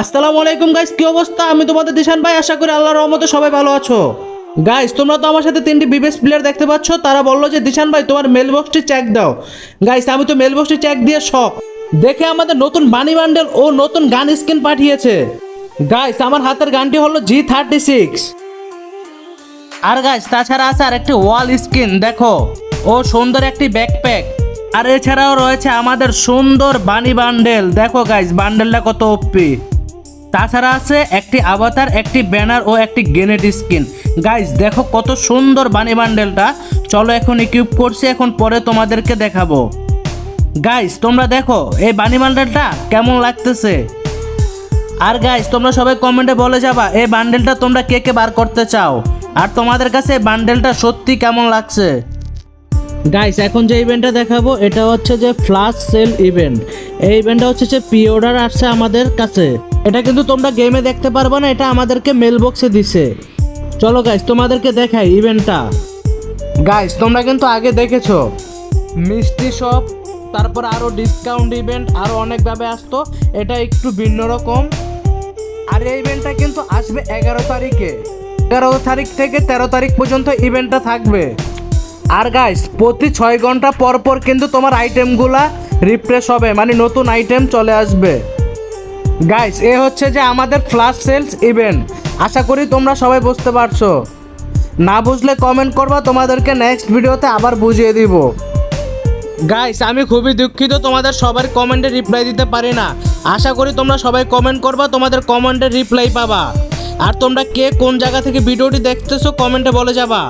আসসালামু আলাইকুম গাইস কি অবস্থা? আমি তোমাদের দিশান ভাই, আশা করি আল্লাহর রহমতে সবাই ভালো আছো। গাইস তোমরা তো আমার সাথে তিনটি বিবেস প্লেয়ার দেখতে পাচ্ছ, তারা বলল যে, দিশান ভাই, তোমার মেল বক্সটি চেক দাও। গাইস আমি তো মেল বক্সটি চেক দিয়ে শখ দেখে আমাদের নতুন বানি বান্ডেল ও নতুন গান স্কিন পাঠিয়েছে। গাইস আমার হাতের গানটি হলো জি থার্টি সিক্স আর গাইস তাছাড়া আছে আর একটি ওয়াল স্কিন দেখো। ও সুন্দর একটি ব্যাকপ্যাক আর এছাড়াও রয়েছে আমাদের সুন্দর বানি বান্ডেল দেখো গাইস বান্ডেলটা কত ওপি তাছাড়া আছে একটি আভাতার একটি ব্যানার ও একটি গ্রেনেড স্কিন গাইস দেখো কত সুন্দর বানি বান্ডেলটা। চলো এখন ইকুইপ করছি, এখন পরে তোমাদেরকে দেখাবো। গাইস তোমরা দেখো, এই বানি বান্ডেলটা কেমন লাগতেছে? আর গাইস তোমরা সবাই কমেন্টে বলে যাবা, এই বান্ডেলটা তোমরা কে কে বার করতে চাও? আর তোমাদের কাছে এই বান্ডেলটা সত্যি কেমন লাগছে? গাইস এখন যে ইভেন্টটা দেখাবো, এটা হচ্ছে যে ফ্লাশ সেল ইভেন্ট এই ইভেন্টটা হচ্ছে যে প্রি অর্ডার আসছে আমাদের কাছে। এটা কিন্তু তোমরা গেমে দেখতে পারবে না, এটা আমাদেরকে মেল বক্সে দিছে। চলো গাইস তোমাদেরকে দেখাই ইভেন্টটা গাইস তোমরা কিন্তু আগে দেখেছ, মিষ্টি শপ তারপর আরও ডিসকাউন্ট ইভেন্ট আরও অনেকভাবে আসতো, এটা একটু ভিন্ন রকম। আর এই ইভেন্টটা কিন্তু আসবে এগারো তারিখে। এগারো তারিখ থেকে তেরো তারিখ পর্যন্ত ইভেন্টটা থাকবে। আর গাইস প্রতি ছয় ঘণ্টা পর পর কিন্তু তোমার আইটেমগুলা রিফ্রেশ হবে মানে নতুন আইটেম চলে আসবে। গাইস এ হচ্ছে যে আমাদের ফ্লাশ সেলস ইভেন্ট আশা করি তোমরা সবাই বুঝতে পারছ। না বুঝলে কমেন্ট করবা, তোমাদেরকে নেক্সট ভিডিওতে আবার বুঝিয়ে দিব। গাইস আমি খুবই দুঃখিত, তোমাদের সবার কমেন্টে রিপ্লাই দিতে পারি না। আশা করি তোমরা সবাই কমেন্ট করবা, তোমাদের কমেন্টে রিপ্লাই পাবা। আর তোমরা কে কোন জায়গা থেকে ভিডিওটি দেখতেছো কমেন্টে বলে যাবা।